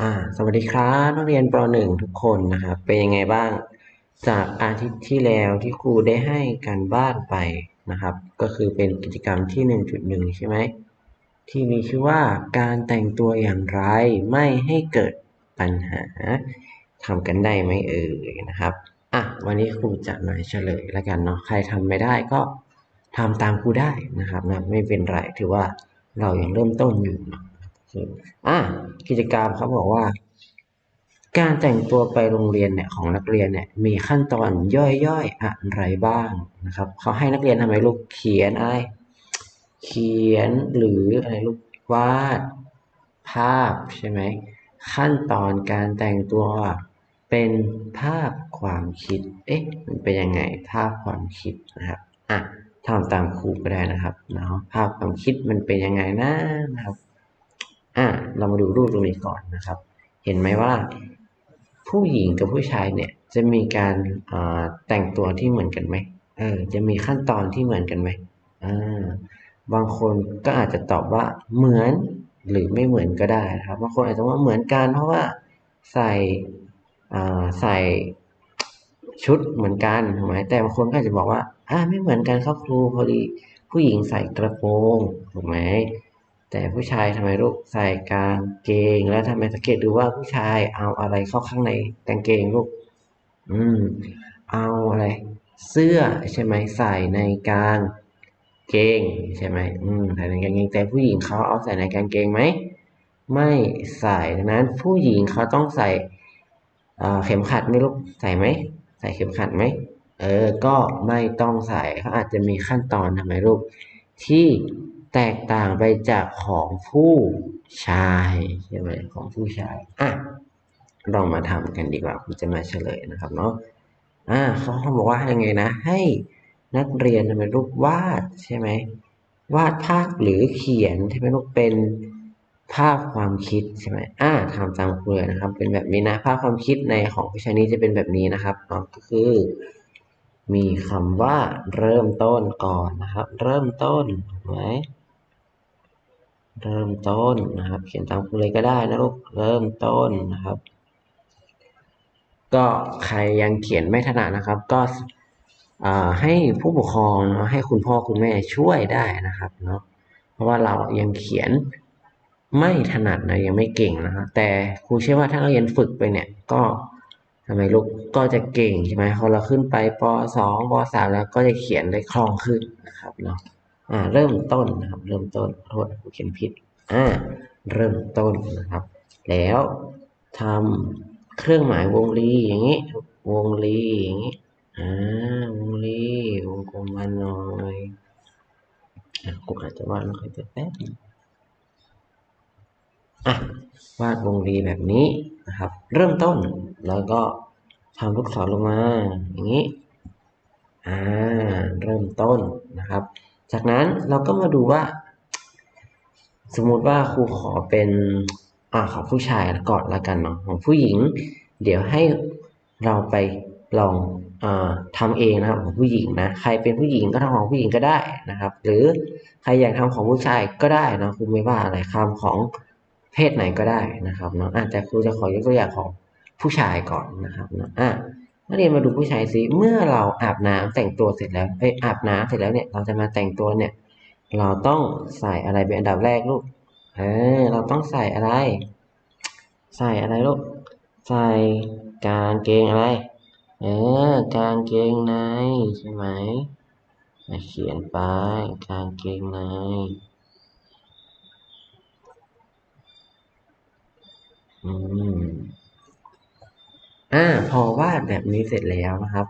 อ่าสวัสดีครับนักเรียนป .1 ทุกคนนะครับเป็นยังไงบ้าง จากอาทิตย์ที่แล้วที่ครูได้ให้การบ้านไปนะครับ ก็คือเป็นกิจกรรมที่ 1.1 ใช่ไหมที่มีชื่อว่าการแต่งตัวอย่างไรไม่ให้เกิดปัญหาทำกันได้ไหมเอ่ยนะครับอะวันนี้ครูจะมาเฉลยแล้วกันเนาะใครทำไม่ได้ก็ทำตามครูได้นะครับนะไม่เป็นไรถือว่าเรายังเริ่มต้นอยู่เนาะ อะกิจกรรมเขาบอกว่า การแต่งตัวไปโรงเรียนเนี่ยของนักเรียนเนี่ยมีขั้นตอนย่อยๆอะไรบ้างนะครับเขาให้นักเรียนทำไมลูกเขียนอะไร เขียนหรืออะไรลูกวาดภาพใช่ไหมขั้นตอนการแต่งตัวเป็นภาพความคิด เอ๊ะ มันเป็นยังไงภาพความคิดนะครับ อะทำตามครูก็ได้นะครับ เนาะ ภาพความคิดมันเป็นยังไงนะนะครับ อะเรามาดูรูปตรงนี้ก่อนนะครับ เห็นไหมว่า ผู้หญิงกับผู้ชายเนี่ยจะมีการแต่งตัวที่เหมือนกันไหมเออจะมีขั้นตอนที่เหมือนกันไหมอ่าบางคนก็อาจจะตอบว่าเหมือนหรือไม่เหมือนก็ได้นะครับบางคนอาจจะว่าเหมือนกันเพราะว่าใส่ใส่ชุดเหมือนกันถูกไหมแต่บางคนก็อาจจะบอกว่าอ่าไม่เหมือนกันครับครูพอดีผู้หญิงใส่กระโปรงถูกไหม แต่ผู้ชายทำไมลูกใส่กางเกง แล้วทำไมสังเกตดูว่าผู้ชายเอาอะไรเข้าข้างในกางเกงลูก อืม เอาอะไร เสื้อใช่ไหมใส่ในกางเกงใช่ไหมอืมใส่ในกางเกงแต่ผู้หญิงเขาเอาใส่ในกางเกงไหมไม่ใส่ดังนั้น ผู้หญิงเขาต้องใส่เข็มขัดไหมลูกใส่ไหมใส่เข็มขัดไหมเออ ก็ไม่ต้องใส่เขาอาจจะมีขั้นตอนทำไมลูกที่ แตกต่างไปจากของผู้ชายใช่ไหมของผู้ชายอะลองมาทำกันดีกว่าผมจะมาเฉลยนะครับเนาะอ่าเขาบอกว่ายังไงนะ ให้นักเรียนทำเป็นรูปวาดใช่ไหมวาดภาพหรือเขียนที่เป็นรูปเป็นภาพความคิดใช่ไหมอ่าทำตามครูเลยนะครับ เป็นแบบนี้นะ ภาพความคิดในของวิชานี้จะเป็นแบบนี้นะครับเนาะก็คือ มีคำว่าเริ่มต้นก่อนนะครับ เริ่มต้นไหม เริ่มต้นนะครับ เขียนตามครูเลยก็ได้นะลูกเริ่มต้นนะครับ ก็ใครยังเขียนไม่ถนัดนะครับ ก็ให้ผู้ปกครองเนาะให้คุณพ่อคุณแม่ช่วยได้นะครับเนาะเพราะว่าเรายังเขียนไม่ถนัดนะยังไม่เก่งนะครับแต่ครูเชื่อว่าถ้าเราเรียนฝึกไปเนี่ยก็ทำไมลูกก็จะเก่งใช่ไหมพอเราขึ้นไปป .2 ป .3 แล้วก็จะเขียนได้คล่องขึ้นนะครับเนาะ อ่าเริ่มต้นนะครับ เริ่มต้นโทษเขียนผิดอ่าเริ่มต้นนะครับ แล้วทำเครื่องหมายวงรีอย่างนี้ วงรีอย่างนี้อ่าวงรีวงกลมมาหน่อยอะกูอาจจะวาดไม่ค่อยแป๊บอะวาดวงรีแบบนี้นะครับ เริ่มต้นแล้วก็ทำลูกศรลงมา อย่างนี้อ่าเริ่มต้นนะครับ จากนั้นเราก็มาดูว่า สมมุติว่าครูขอเป็นอ่าของผู้ชายก่อนละกันเนาะของผู้หญิง เดี๋ยวให้เราไปลองอทำเองนะครับของผู้หญิงนะใครเป็นผู้หญิงก็ทำของผู้หญิงก็ได้นะครับ หรือใครอยากทำของผู้ชายก็ได้นะครูไม่ว่าอะไรคำของเพศไหนก็ได้นะครับเนาะอาจจะครูจะขอยกตัวอย่างของผู้ชายก่อนนะครับเนาะอะ นักเรียนมาดูผู้ชายสิเมื่อเราอาบน้ำแต่งตัวเสร็จแล้วไปอาบน้ำเสร็จแล้วเนี่ยเราจะมาแต่งตัวเนี่ย เราต้องใส่อะไรเป็นอันดับแรกลูกเออเราต้องใส่อะไร ใส่อะไรลูกใส่กางเกงอะไร เออกางเกงในใช่ไหมมาเขียนไปกางเกงในอืม อ่าพอวาดแบบนี้เสร็จแล้วนะครับ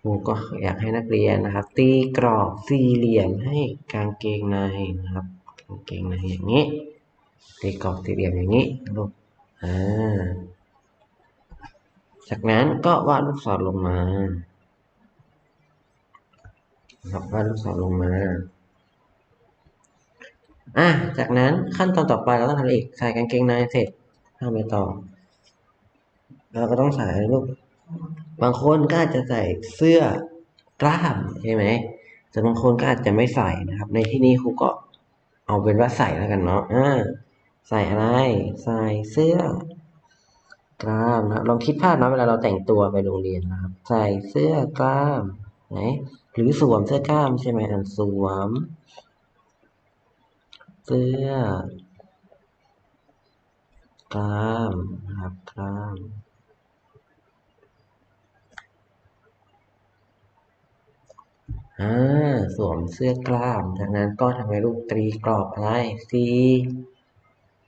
ครูก็อยากให้นักเรียนนะครับ ตีกรอบสี่เหลี่ยมให้กางเกงในนะครับกางเกงในอย่างนี้ ตีกรอบสี่เหลี่ยมอย่างนี้ลูกอ่าจากนั้นก็วาดลูกศรลงมาครับวาดลูกศรลงมาอะจากนั้นขั้นตอนต่อไปเราต้องทำอีกใส่กางเกงในเสร็จทำไปต่อ เราก็ต้องใส่ลูกบางคนก็อาจจะใส่เสื้อกล้ามใช่ไหมแต่บางคนก็อาจจะไม่ใส่นะครับ ในที่นี้ครูก็เอาเป็นว่าใส่แล้วกันเนาะอ่าใส่อะไร ใส่เสื้อกล้ามนะลองคิดภาพนะเวลาเราแต่งตัวไปโรงเรียนนะครับ ใส่เสื้อกล้ามไหนหรือสวมเสื้อกล้ามใช่ไหมอันสวม เสื้อกล้ามนะครับกล้าม อ่าสวมเสื้อกล้ามจากนั้นก็ทำให้ลูกตรีกรอบอะไรสี่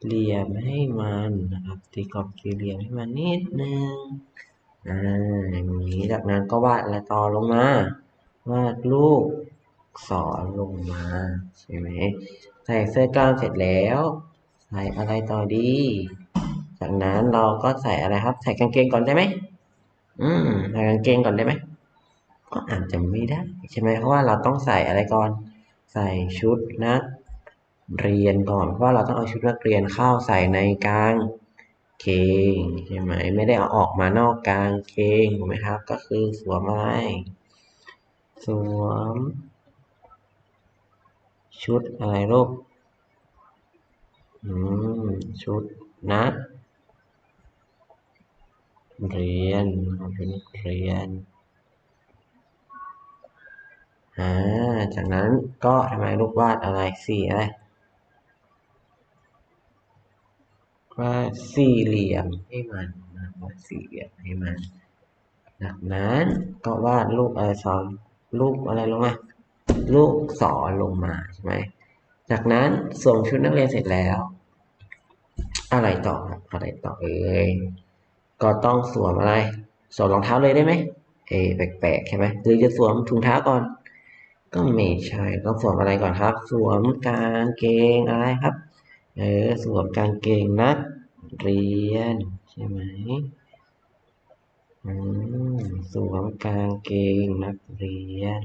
เหลี่ยมให้มันนะครับ ตีกรอบสี่เหลี่ยมให้มันนิดนึงอ่าอย่างนี้จากนั้นก็วาดอะไรต่อลงมาวาดลูกศรลงมาใช่ไหมใส่เสื้อกล้ามเสร็จแล้ว ใส่อะไรต่อดี จากนั้นเราก็ใส่อะไรครับ ใส่กางเกงก่อนได้ไหมอืมใส่กางเกงก่อนได้ไหม ก็อาจจะไม่ได้ใช่ไหมเพราะว่าเราต้องใส่อะไรก่อน ใส่ชุดนักเรียนก่อน เพราะว่าเราต้องเอาชุดนักเรียนเข้าใส่ในกลางเกงใช่ไหมไม่ได้เอาออกมานอกกลางเกงถูกไหมครับ ก็คือสวมอะไรสวม ชุดอะไรลูกอืมชุดนักเรียนชุดนักเรียน อ่าจากนั้นก็ทำไมลูกวาดอะไรสี่อะไรวาดสี่เหลี่ยมให้มันนะวาดสี่เหลี่ยมให้มันจากนั้นก็วาดรูปอะไรสอนรูปอะไรลงมาลูกศรลงมาใช่ไหมจากนั้นสวมชุดนักเรียนเสร็จแล้ว อะไรต่อครับอะไรต่อเอ่ยก็ต้องสวมอะไรสวมรองเท้าเลยได้ไหมเอแปลกๆใช่ไหมหรือจะสวมถุงเท้าก่อน ก็ไม่ใช่ต้องสวมอะไรก่อนครับ สวมกางเกงอะไรครับ เออสวมกางเกงนักเรียนใช่ไหมอืมสวมกางเกงนักเรียน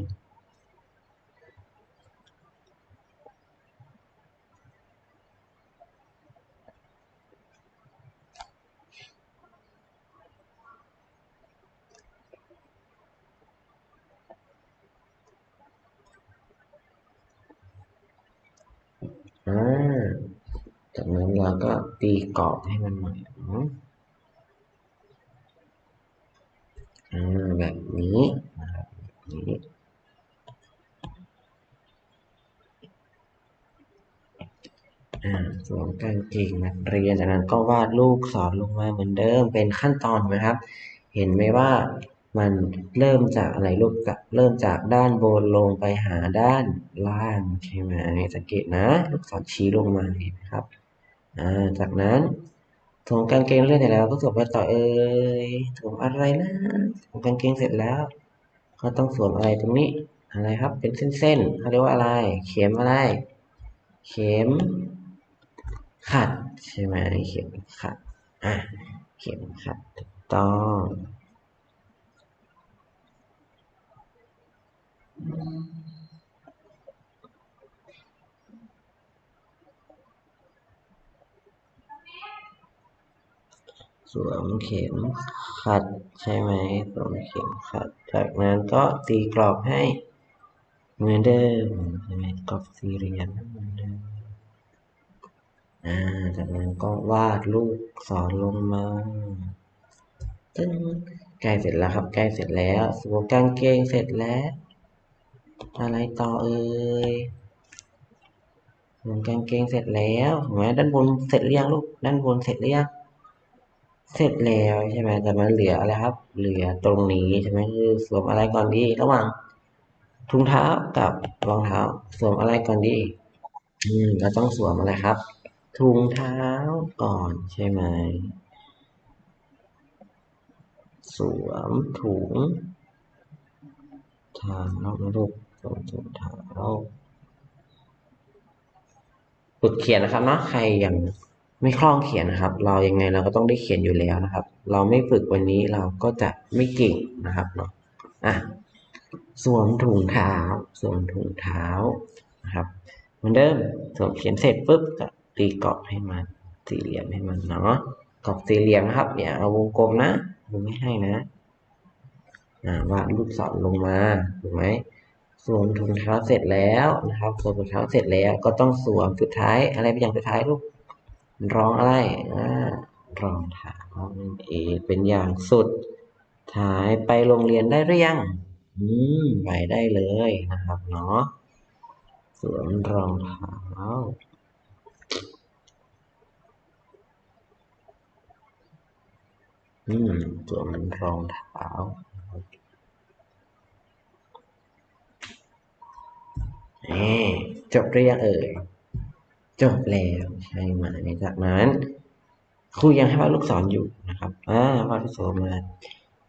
อ่า จากนั้นเราก็ตีกรอบให้มันใหม่อ่าแบบนี้นะครับแบบนี้อ่าสวมกางเกงนักเรียนจากนั้นก็วาดลูกศรลงมาเหมือนเดิมเป็นขั้นตอนนะครับ เห็นไหมว่ามันเริ่มจากอะไรลูกกเริ่มจากด้านบนลงไปหาด้านล่างใช่ไหมสังเกตนะ ลูกศรชี้ลงมาเห็นไหมครับ จากนั้นสวมกางเกงเรื่อยๆแล้วก็สวมไปต่อเอ่ยสวมอะไรนะสวมกางเกงเสร็จแล้วก็ต้องสวมอะไรตรงนี้อะไรครับ เป็นเส้นๆเขาเรียกว่าอะไร เข็มอะไร เข็มขัดใช่ไหมเข็มขัดอะเข็มขัดถูกต้อง สวมเข็มขัดใช่ไหมสวมเข็มขัด จากนั้นก็ตีกรอบให้เหมือนเดิมใช่ไหมกรอบสี่เหลี่ยมเหมือนเดิมอ่าจากนั้นก็วาดลูกศรลงมาตึ้งใกล้เสร็จแล้วครับใกล้เสร็จแล้วสวมกางเกงเสร็จแล้ว อะไรต่อเอ่ยสวมกางเกงเสร็จแล้วเห็นไหมด้านบนเสร็จหรือยังลูกด้านบนเสร็จหรือยัง เสร็จแล้วใช่ไหมแต่มันเหลืออะไรครับ เหลือตรงนี้ใช่ไหมคือสวมอะไรก่อนดี ระหว่างถุงเท้ากับรองเท้า สวมอะไรก่อนดี อืมเราต้องสวมอะไรครับถุงเท้าก่อนใช่ไหมสวมถุงเท้านะลูกสวมถุงเท้าฝึกเขียนนะครับเนาะใครยัง ไม่คล่องเขียนนะครับ เรายังไงเราก็ต้องได้เขียนอยู่แล้วนะครับ เราไม่ฝึกวันนี้เราก็จะไม่เก่งนะครับเนาะอะสวมถุงเท้าสวมถุงเท้านะครับเหมือนเดิมสวมเขียนเสร็จปุ๊บก็ตีกรอบให้มันสี่เหลี่ยมให้มันเนาะกรอบสี่เหลี่ยมนะครับอย่าเอาวงกลมนะผมไม่ให้นะอ่าวาดลูกศรลงมาถูกไหมสวมถุงเท้าเสร็จแล้วนะครับสวมถุงเท้าเสร็จแล้วก็ต้องสวมสุดท้ายอะไรเป็นอย่างสุดท้ายลูก รองอะไรอ่ารองเท้านั่นเองเป็นอย่างสุดท้ายไปโรงเรียนได้หรือยัง อืม ไปได้เลยนะครับเนาะสวมรองเท้าอืมสวมรองเท้าเอ๊ะจบหรือยังเอ่ย จบแล้วใช่ไหมจากนั้นครูยังให้วาดลูกศรอยู่นะครับอ่าวาดลูกศรมา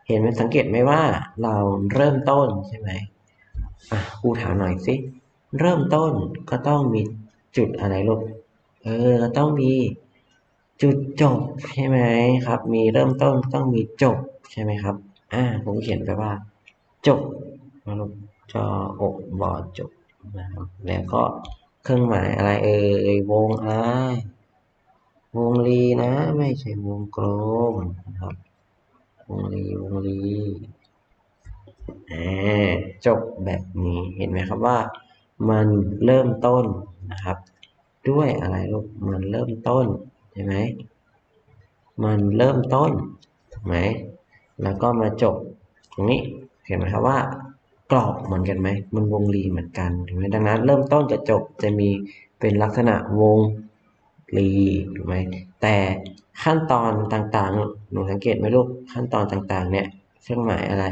เห็นไหมสังเกตไหมว่า เราเริ่มต้นใช่ไหมอะครูถามหน่อยสิเริ่มต้นก็ต้องมีจุดอะไรลูกเออก็ต้องมีจุดจบใช่ไหมครับ มีเริ่มต้นต้องมีจบใช่ไหมครับ อ่า ผมเขียนไปว่า จบนะลูกจออกบอจบนะครับแล้วก็ เครื่องหมายอะไรเอ่ยวงอะไรวงรีนะ ไม่ใช่วงกลมนะครับ วงรีวงรีอ่าจบแบบนี้เห็นไหมครับว่า มันเริ่มต้นนะครับ ด้วยอะไรลูกมันเริ่มต้นใช่ไหมมันเริ่มต้นถูกไหมแล้วก็มาจบตรงนี้เห็นไหมครับว่า กรอบเหมือนกันไหม มันวงรีเหมือนกันถูกไหมดังนั้น เริ่มต้นจะจบจะมีเป็นลักษณะวงรีถูกไหมแต่ขั้นตอนต่างๆ หนูสังเกตไหมลูกขั้นตอนต่างๆ เนี่ยเครื่องหมายอะไร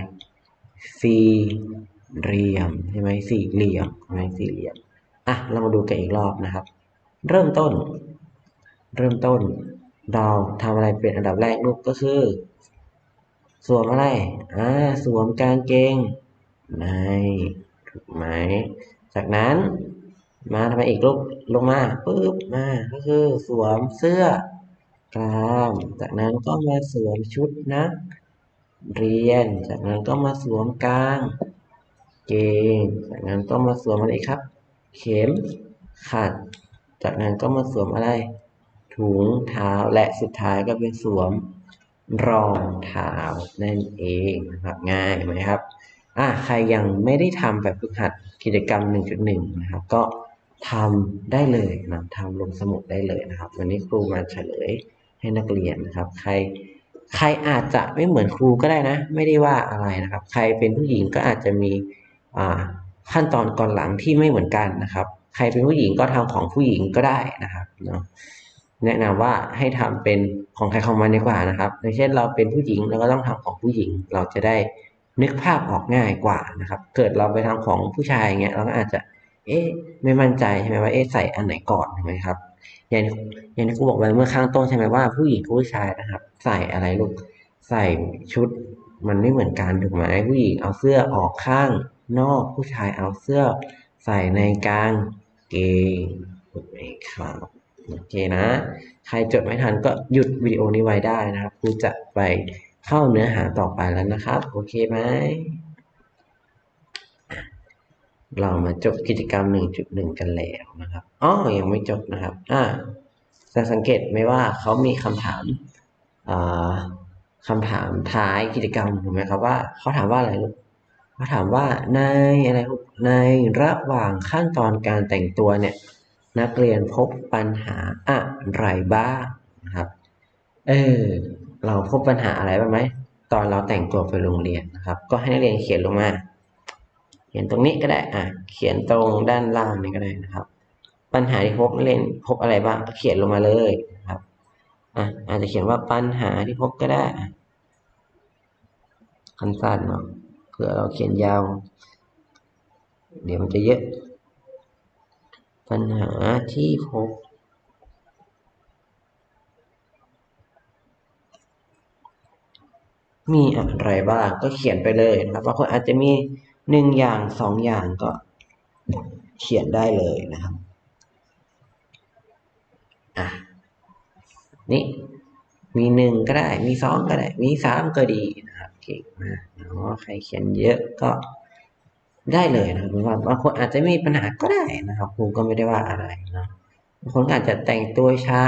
สี่เหลี่ยมใช่ไหมสี่เหลี่ยมใช่ไหมสี่เหลี่ยมอะเรามาดูกันอีกรอบนะครับ เริ่มต้น เริ่มต้น เราทำอะไรเป็นอันดับแรกลูกก็คือ สวมอะไรอ่าสวมกางเกง ในถูกไหมจากนั้นมาทำไมอีกลูกลงมาปุ๊บมาก็คือสวมเสื้อกล้าม จากนั้นก็มาสวมชุดนักเรียน จากนั้นก็มาสวมกาง เกง จากนั้นก็มาสวมอะไรครับ เข็มขัด จากนั้นก็มาสวมอะไร ถุงเท้าและสุดท้ายก็เป็นสวมรองเท้านั่นเองนะครับง่ายไหมครับ อะใครยังไม่ได้ทำแบบฝึกหัดกิจกรรม 1.1 นะครับ ก็ทำได้เลยนะทำลงสมุดได้เลยนะครับ วันนี้ครูมาเฉลยให้นักเรียนนะครับ ใครใครอาจจะไม่เหมือนครูก็ได้นะ ไม่ได้ว่าอะไรนะครับ ใครเป็นผู้หญิงก็อาจจะมีอ่าขั้นตอนก่อนหลังที่ไม่เหมือนกันนะครับ ใครเป็นผู้หญิงก็ทำของผู้หญิงก็ได้นะครับเนาะแนะนำว่าให้ทำเป็นของใครของมันดีกว่านะครับอย่างเช่นเราเป็นผู้หญิงเราก็ต้องทำของผู้หญิง เราจะได้ นึกภาพออกง่ายกว่านะครับ เกิดเราไปทำของผู้ชายเงี้ยเราก็อาจจะ เอ๊ะไม่มั่นใจใช่ไหมว่าเอ๊ะใส่อันไหนก่อนถูกไหมครับอย่างอย่างที่ครูบอกไปเมื่อข้างต้นใช่ไหมว่าผู้หญิงผู้ชายนะครับ ใส่อะไรลูกใส่ชุดมันไม่เหมือนกันถูกไหมผู้หญิงเอาเสื้อออกข้างนอกผู้ชายเอาเสื้อใส่ในกลางเกงถูกไหมครับโอเคนะ ใครจดไม่ทันก็หยุดวิดีโอนี้ไว้ได้นะครับครูจะไป เข้าเนื้อหาต่อไปแล้วนะครับ โอเคไหม เรามาจบกิจกรรม 1.1 กันแล้วนะครับอ๋อยังไม่จบนะครับ อ่าจะสังเกตไหมว่าเขามีคำถามอ่าคำถามท้ายกิจกรรมถูกไหมครับว่าเขาถามว่าอะไรลูกเขาถามว่าในอะไรลูกในระหว่างขั้นตอนการแต่งตัวเนี่ย นักเรียนพบปัญหาอะไรบ้างนะครับ เออ เราพบปัญหาอะไรบ้างไหมตอนเราแต่งตัวไปโรงเรียนนะครับ ก็ให้นักเรียนเขียนลงมา เขียนตรงนี้ก็ได้อะเขียนตรงด้านล่างนี้ก็ได้นะครับ ปัญหาที่พบนักเรียนพบอะไรบ้างเขียนลงมาเลยนะครับอะอาจจะเขียนว่าปัญหาที่พบก็ได้สั้นๆเนาะเผื่อเราเขียนยาว เดี๋ยวมันจะเยอะ ปัญหาที่พบ มีอะไรบ้างก็เขียนไปเลยนะครับบางคนอาจจะมีหนึ่งอย่างสองอย่างก็เขียนได้เลยนะครับอะนี่มีหนึ่งก็ได้ มีสองก็ได้ มีสามก็ดีนะครับเก่งมากเนาะใครเขียนเยอะก็ได้เลยนะครับบางคนอาจจะมีปัญหาก็ได้นะครับครูก็ไม่ได้ว่าอะไรนะบางคนอาจจะแต่งตัวช้า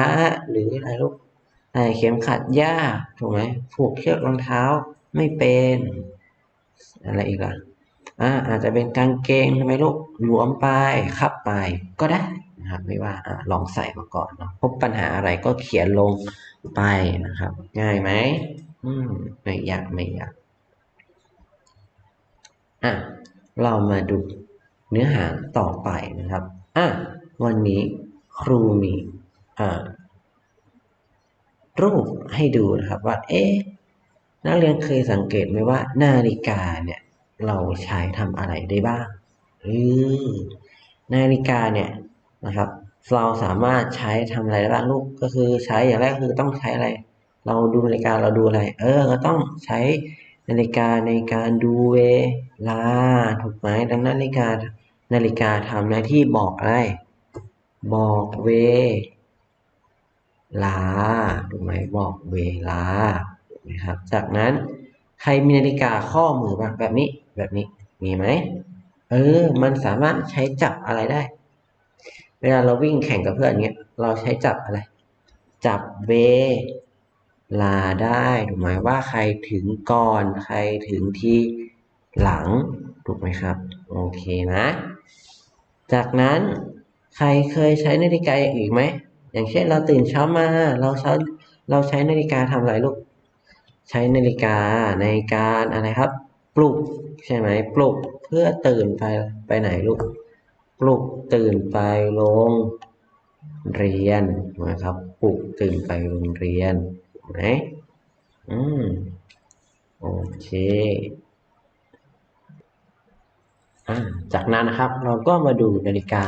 หรืออะไรลูก ใส่เข็มขัดยากถูกไหมผูกเชือกรองเท้าไม่เป็น อะไรอีกล่ะอ่าอาจจะเป็นกางเกงทำไมลูกหลวมไปคับไปก็ได้นะครับไม่ว่าอลองใส่มาก่อนเนาะพบปัญหาอะไรก็เขียนลงไปนะครับ ง่ายไหมอืมไม่ยากไม่ยากอะเรามาดูเนื้อหาต่อไปนะครับอะวันนี้ครูมีอ่า รูปให้ดูนะครับว่าเอ๊ะนักเรียนเคยสังเกตไหมว่า นาฬิกาเนี่ยเราใช้ทำอะไรได้บ้างหรือนาฬิกาเนี่ยนะครับ เราสามารถใช้ทำอะไรได้บ้างลูกก็คือใช้อย่างแรกคือต้องใช้อะไร เราดูนาฬิกาเราดูอะไร เออ ก็ต้องใช้นาฬิกาในการดูเวลาถูกไหมดังนั้นนาฬิกานาฬิกาทำหน้าที่บอกอะไร บอกเว ลาถูกไหมบอกเวลาถูกไหมครับ จากนั้นใครมีนาฬิกาข้อมือบ้างแบบนี้แบบนี้มีไหมเออ มันสามารถใช้จับอะไรได้ เวลาเราวิ่งแข่งกับเพื่อนเงี้ย เราใช้จับอะไร จับเวลาได้ถูกไหมว่าใครถึงก่อนใครถึงที่หลังถูกไหมครับ โอเคนะ จากนั้นใครเคยใช้นาฬิกาอย่างอื่นไหม อย่างเช่นเราตื่นเช้ามาเราใช้เราใช้นาฬิกาทำอะไรลูก ใช้นาฬิกาในการอะไรครับ ปลุกใช่ไหมปลุกเพื่อตื่นไปไปไหนลูก ปลุกตื่นไปโรงเรียนนะครับ ปลุกตื่นไปโรงเรียนไหมอืมโอเคอ่าจากนั้นนะครับ เราก็มาดูนาฬิกา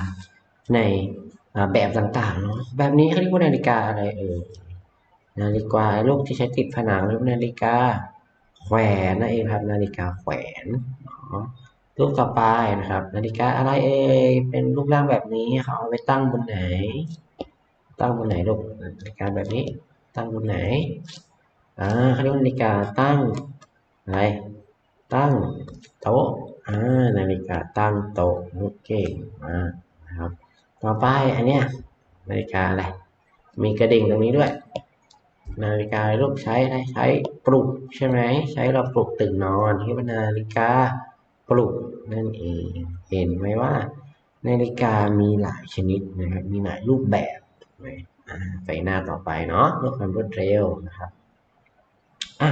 ใน แบบต่างๆเนาะแบบนี้เขาเรียกว่านาฬิกาอะไรเอ่ยนาฬิกาลูกที่ใช้ติดผนังเรียกนาฬิกาแขวนนั่นเองครับ นาฬิกาแขวนรูปต่อไปนะครับ นาฬิกาอะไรเอ่ยเป็นรูปร่างแบบนี้เขาเอาไปตั้งบนไหน ตั้งบนไหนลูกนาฬิกาแบบนี้ ตั้งบนไหนอ่าเขาเรียกว่านาฬิกาตั้งอะไรตั้งโต๊ะอ่านาฬิกาตั้งโต๊ะโอเคมานะครับ ต่อไปอันเนี้ยนาฬิกาอะไร มีกระดิ่งตรงนี้ด้วย นาฬิกาลูกใช้อะไรใช้ปลุกใช่ไหมใช้เราปลุกตื่นนอนที่เป็นนาฬิกาปลุกนั่นเองเห็นไหมว่า นาฬิกามีหลายชนิดนะครับมีหลายรูปแบบไหมไปหน้าต่อไปเนาะเพื่อความรวดเร็วนะครับอะ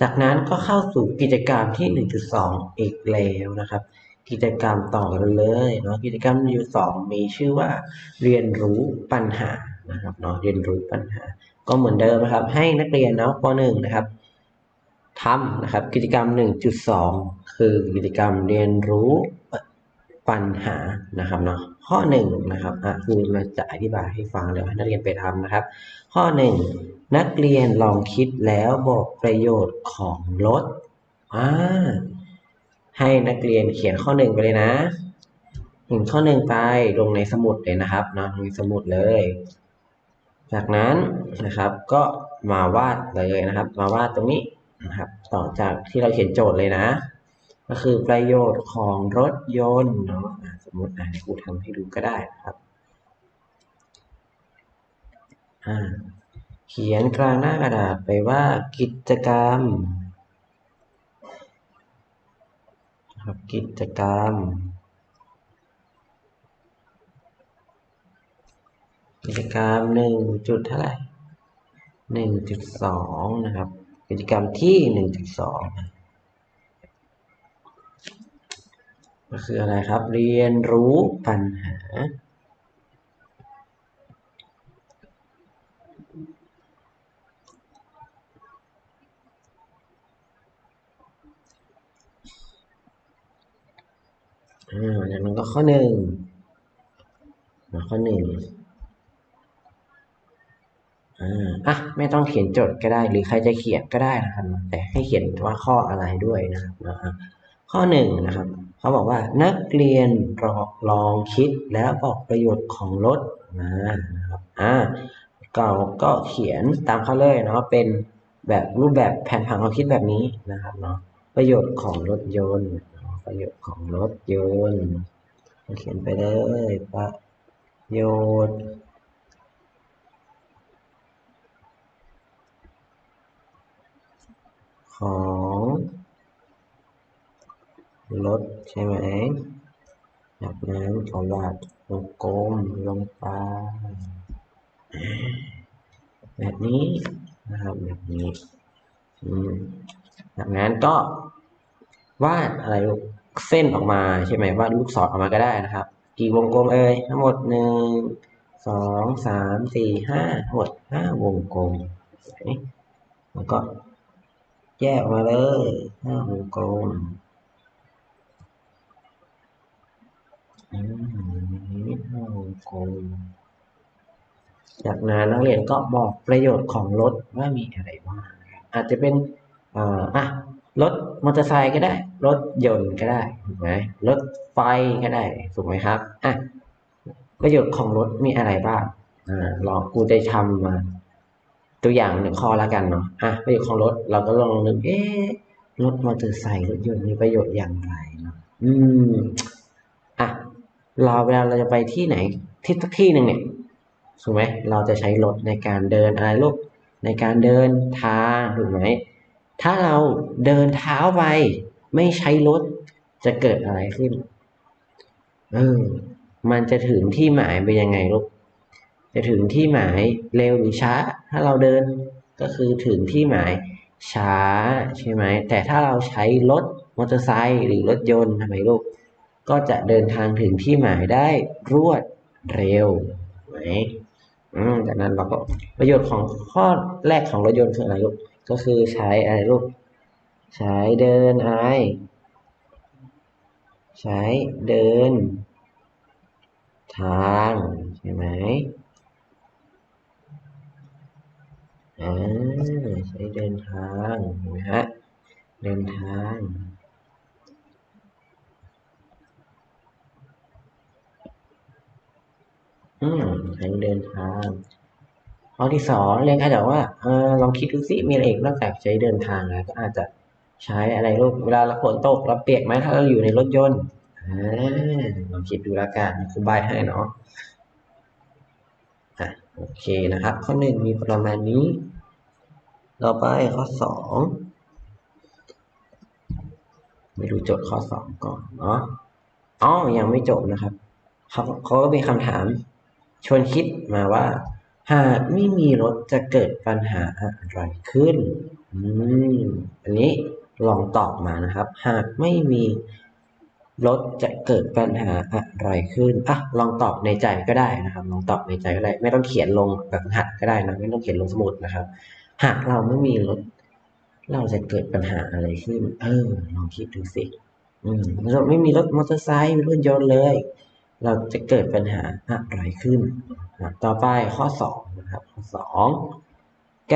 จากนั้นก็เข้าสู่กิจกรรมที่ 1.2 อีกแล้วนะครับ กิจกรรมต่อกันเลยเนาะกิจกรรมอยู่สองมีชื่อว่าเรียนรู้ปัญหานะครับเนาะเรียนรู้ปัญหา ก็เหมือนเดิมนะครับ ให้นักเรียนเนาะป .1 นะครับทำนะครับ กิจกรรม 1.2 คือกิจกรรมเรียนรู้ปัญหานะครับเนาะข้อ1นะครับอะครูมาจะอธิบายให้ฟังเดี๋ยวให้นักเรียนไปทำนะครับ ข้อ 1 นักเรียนลองคิดแล้วบอกประโยชน์ของรถอ่า ให้นักเรียนเขียนข้อ1ไปเลยนะเห็นข้อ1ไปลงในสมุดเลยนะครับเนาะในสมุดเลย จากนั้นนะครับก็มาวาดเลยนะครับ มาวาดตรงนี้นะครับ ต่อจากที่เราเขียนโจทย์เลยนะ ก็คือประโยชน์ของรถยนต์เนาะสมมติอ่านครูทำให้ดูก็ได้ครับอ่าเขียนกลางหน้ากระดาษไปว่ากิจกรรมครับ กิจกรรม กิจกรรมหนึ่งจุดเท่าไหร่หนึ่งจุดสองนะครับ กิจกรรมที่หนึ่งจุดสองก็คืออะไรครับ เรียนรู้ปัญหา จากนั้นก็ข้อหนึ่งข้อหนึ่งอ่าอะไม่ต้องเขียนโจทย์ก็ได้ หรือใครจะเขียนก็ได้นะครับ แต่ให้เขียนว่าข้ออะไรด้วยนะครับนะข้อหนึ่งนะครับ เขาบอกว่านักเรียนลองคิดแล้วบอกประโยชน์ของรถมานะครับอ่าก็ก็เขียนตามเขาเลยเนาะเป็นแบบรูปแบบแผนผังความคิดแบบนี้นะครับเนาะประโยชน์ของรถยนต์ ประโยชน์ของรถยนต์เขียนไปเลยประโยชน์ของรถใช่ไหมจากนั้นก็วาดวงกลมลงไปแบบนี้นะครับแบบนี้จากนั้นก็วาดอะไรลูก เส้นออกมาใช่ไหมว่าลูกศรออกมาก็ได้นะครับ กี่วงกลมเอ่ยทั้งหมดหนึ่งสองสามสี่ห้าหมดห้าวงกลมแล้วก็แยกมาเลยห้าวงกลมห้าวงกลมจากนั้นนักเรียนก็บอกประโยชน์ของรถว่ามีอะไรบ้างอาจจะเป็นอ่าอะ รถมอเตอร์ไซค์ก็ได้ รถยนต์ก็ได้ถูกไหมรถไฟก็ได้ถูกไหมครับอะประโยชน์ของรถมีอะไรบ้างอ่าลองกูได้ทำมาตัวอย่างหนึ่งข้อแล้วกันเนาะอะประโยชน์ของรถเราก็ลองนึกเอ๊ะรถมอเตอร์ไซค์รถยนต์มีประโยชน์อย่างไรเนาะอืมอะเราเวลาเราจะไปที่ไหนที่สักที่หนึ่งเนี่ยถูกไหมเราจะใช้รถในการเดินอะไรลูกในการเดินทางถูกไหม ถ้าเราเดินเท้าไป ไม่ใช้รถจะเกิดอะไรขึ้น เออ มันจะถึงที่หมายเป็นยังไงลูก จะถึงที่หมายเร็วหรือช้า ถ้าเราเดินก็คือถึงที่หมายช้าใช่ไหม แต่ถ้าเราใช้รถมอเตอร์ไซค์หรือรถยนต์ทำไมลูก ก็จะเดินทางถึงที่หมายได้รวดเร็วไหมอืมจากนั้นเราก็ประโยชน์ของข้อแรกของรถยนต์คืออะไรลูก ก็คือใช้อะไรลูก ใช้เดินอะไร ใช้เดิน ทางใช่ไหมอ่าใช้เดินทางเห็นไหมฮะ เดินทางอืมใช้เดินทาง ข้อที่สองเรียนอาจจะว่าเออลองคิดดูสิมีอะไรอีกนอกจากใช้เดินทางแล้วก็อาจจะใช้อะไรลูกเวลาเราฝนตกเราเปียกไหมถ้าเราอยู่ในรถยนต์อลองคิดดูล้วกันครูใบให้เนาะอะโอเคนะครับ ข้อหนึ่งมีประมาณนี้ ต่อไปข้อสองไม่รู้จทย์ข้อสองก่อนเนาะอ๋อยังไม่จบนะครับเขาเขาก็มีคำถามชวนคิดมาว่า หากไม่มีรถจะเกิดปัญหาอะไรขึ้น อืม อันนี้ลองตอบมานะครับ หากไม่มีรถจะเกิดปัญหาอะไรขึ้นอะลองตอบในใจก็ได้นะครับ ลองตอบในใจก็ได้ ไม่ต้องเขียนลงแบบหัดก็ได้นะ ไม่ต้องเขียนลงสมุดนะครับ หากเราไม่มีรถ เราจะเกิดปัญหาอะไรขึ้น เออ ลองคิดดูสิ อืมเราไม่มีรถมอเตอร์ไซค์ไม่มีรถยนต์เลย เราจะเกิดปัญหาอะไรขึ้นนะต่อไปข้อสองนะครับข้อสอง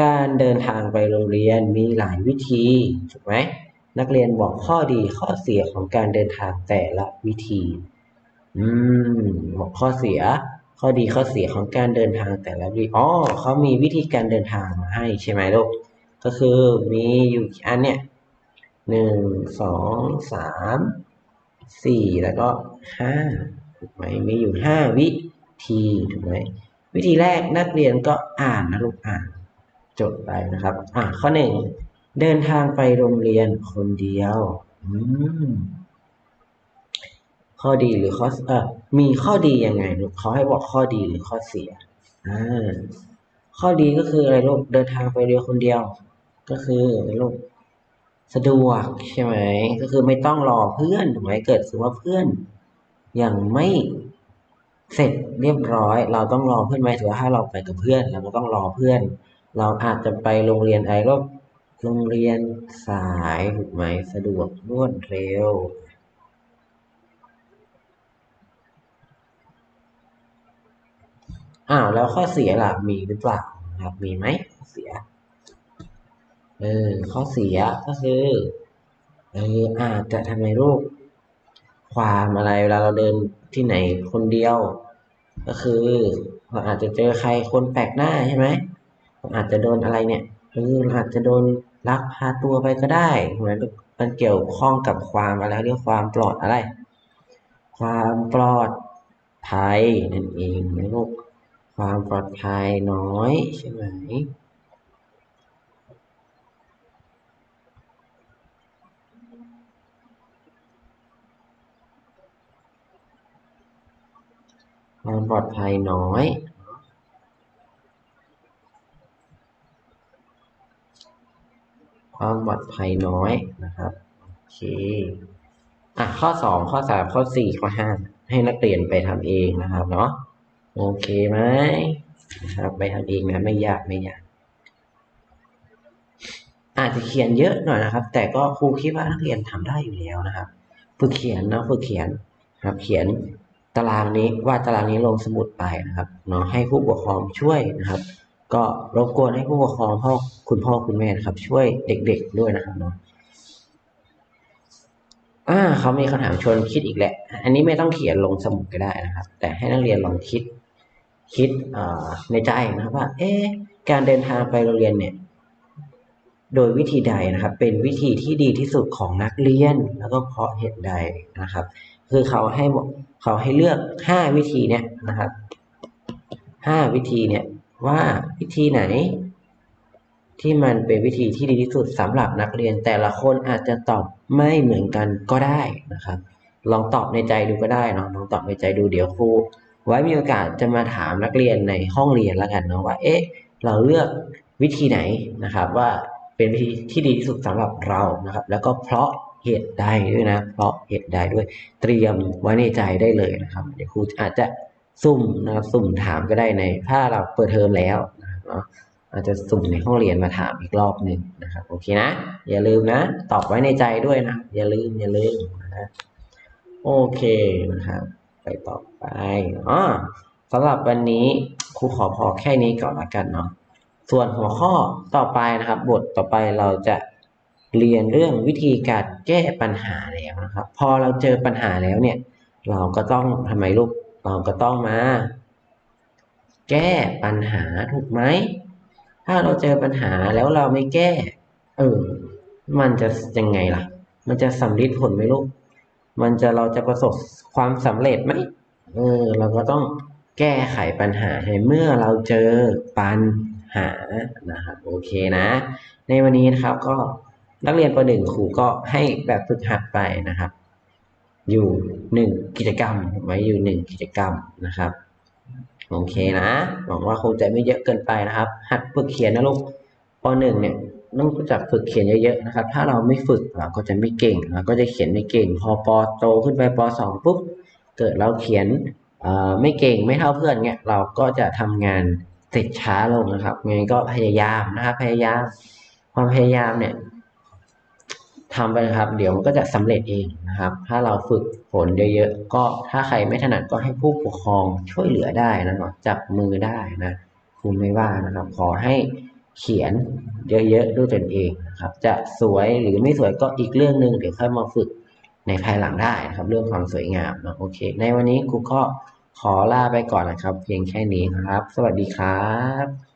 การเดินทางไปโรงเรียนมีหลายวิธีถูกไหมนักเรียนบอกข้อดีข้อเสียของการเดินทางแต่ละวิธีอืมบอกข้อเสีย ข้อดีข้อเสียของการเดินทางแต่ละวิธีอ๋อเขามีวิธีการเดินทางมาให้ใช่ไหมลูกก็คือมีอยู่อันเนี่ยหนึ่งสองสามสี่แล้วก็ห้า ถูกไหมมีอยู่ห้าวิธีถูกไหมวิธีแรกนักเรียนก็อ่านนะลูกอ่านจดไปนะครับ อ่าข้อหนึ่งเดินทางไปโรงเรียนคนเดียวข้อดีหรือข้อเออมีข้อดียังไงลูกเขาให้บอกข้อดีหรือข้อเสียอ่าข้อดีก็คืออะไรลูกเดินทางไปเรียนคนเดียว ก็คือลูกสะดวกใช่ไหมก็คือไม่ต้องรอเพื่อนถูกไหมเกิดสมมติว่าเพื่อน ยังไม่เสร็จเรียบร้อย เราต้องรอเพื่อนไหมถือว่าถ้าเราไปกับเพื่อน เราก็ต้องรอเพื่อน เราอาจจะไปโรงเรียนไอรก็โรงเรียนสายถูกไหมสะดวกรวดเร็วอ้าวแล้วข้อเสียล่ะมีหรือเปล่าครับมีไหมข้อเสียเออข้อเสียก็คือเอออาจจะทำไมลูก ความอะไรเวลาเราเดินที่ไหนคนเดียว ก็คือเราอาจจะเจอใครคนแปลกหน้าใช่ไหมเราอาจจะโดนอะไรเนี่ยเออเราอาจจะโดนลักพาตัวไปก็ได้เหมือนมันเกี่ยวข้องกับความอะไรเรียกความปลอดอะไร ความปลอดภัยนั่นเองนะลูกความปลอดภัยน้อยใช่ไหม ความปลอดภัยน้อย ความปลอดภัยน้อยนะครับโอเคอะข้อสองข้อสามข้อสี่ข้อห้าให้นักเรียนไปทำเองนะครับเนาะโอเคไหมนะครับไปทำเองนะไม่ยากไม่ยากอาจจะเขียนเยอะหน่อยนะครับ แต่ก็ครูคิดว่านักเรียนทำได้อยู่แล้วนะครับ ฝึกเขียนเนาะฝึกเขียนนะครับ เขียน ตารางนี้วาดตารางนี้ลงสมุดไปนะครับเนาะให้ผู้ปกครองช่วยนะครับ ก็รบกวนให้ผู้ปกครองพ่อคุณพ่อคุณแม่นะครับ ช่วยเด็ก ๆด้วยนะครับเนาะอ่าเขามีคำถามชวนคิดอีกแหละ อันนี้ไม่ต้องเขียนลงสมุดก็ได้นะครับ แต่ให้นักเรียนลองคิดคิดในใจนะครับว่า เอ๊การเดินทางไปโรงเรียนเนี่ย โดยวิธีใดนะครับ เป็นวิธีที่ดีที่สุดของนักเรียนแล้วก็เพราะเหตุใดนะครับ คือเขาให้เขาให้เลือกห้าวิธีเนี่ยนะครับห้าวิธีเนี่ยว่าวิธีไหน ที่มันเป็นวิธีที่ดีที่สุดสำหรับนักเรียน แต่ละคนอาจจะตอบไม่เหมือนกันก็ได้นะครับ ลองตอบในใจดูก็ได้เนาะลองตอบในใจดูเดี๋ยวครู ไว้มีโอกาสจะมาถามนักเรียนในห้องเรียนแล้วกันเนาะว่าเอ๊ะเราเลือกวิธีไหนนะครับ ว่าเป็นวิธีที่ดีที่สุดสำหรับเรานะครับ แล้วก็เพราะ เหตุใดด้วยนะ เพราะเหตุใดด้วยเตรียมไว้ในใจได้เลยนะครับ เดี๋ยวครูอาจจะสุ่มนะครับสุ่มถามก็ได้ใน ถ้าเราเปิดเทอมแล้วนะเนาะอาจจะสุ่มในห้องเรียนมาถามอีกรอบหนึ่งนะครับโอเคนะ อย่าลืมนะ ตอบไว้ในใจด้วยนะ อย่าลืมอย่าลืมนะโอเคนะครับ ไปต่อไปอ๋อสำหรับวันนี้ครูขอพอแค่นี้ก่อนละกันเนาะส่วนหัวข้อต่อไปนะครับ บทต่อไปเราจะ เรียนเรื่องวิธีการแก้ปัญหาแล้วนะครับ พอเราเจอปัญหาแล้วเนี่ย เราก็ต้องทำไมลูกเราก็ต้องมา แก้ปัญหาถูกไหมถ้าเราเจอปัญหาแล้วเราไม่แก้ เออ มันจะยังไงล่ะ มันจะสำลิดผลไหมลูก มันจะเราจะประสบความสำเร็จไหมเออ เราก็ต้องแก้ไขปัญหาให้เมื่อเราเจอปัญหานะครับโอเคนะ ในวันนี้นะครับก็ นักเรียนปหนึ่งครูก็ให้แบบฝึกหัดไปนะครับ อยู่หนึ่งกิจกรรมไว้อยู่หนึ่งกิจกรรมนะครับโอเคนะหวังว่าคงจะไม่เยอะเกินไปนะครับ หัดฝึกเขียนนะลูกปหนึ่งเนี่ยต้องจักฝึกเขียนเยอะๆนะครับ ถ้าเราไม่ฝึกเราก็จะไม่เก่งเราก็จะเขียนไม่เก่ง พอปโตขึ้นไปปสองปุ๊บเกิดเราเขียนไม่เก่งไม่เท่าเพื่อนเนี่ยเราก็จะทำงานเสร็จช้าลงนะครับงั้นก็พยายามนะครับพยายามความพยายามเนี่ย ทำไปนะครับ เดี๋ยวมันก็จะสำเร็จเองนะครับ ถ้าเราฝึกฝนเยอะๆก็ถ้าใครไม่ถนัดก็ให้ผู้ปกครองช่วยเหลือได้นะครับจับมือได้นะคุณไม่ว่านะครับ ขอให้เขียนเยอะๆด้วยตนเองนะครับ จะสวยหรือไม่สวยก็อีกเรื่องหนึ่งเดี๋ยวค่อยมาฝึกในภายหลังได้นะครับ เรื่องความสวยงามนะโอเค ในวันนี้ครูก็ขอลาไปก่อนนะครับ เพียงแค่นี้นะครับ สวัสดีครับ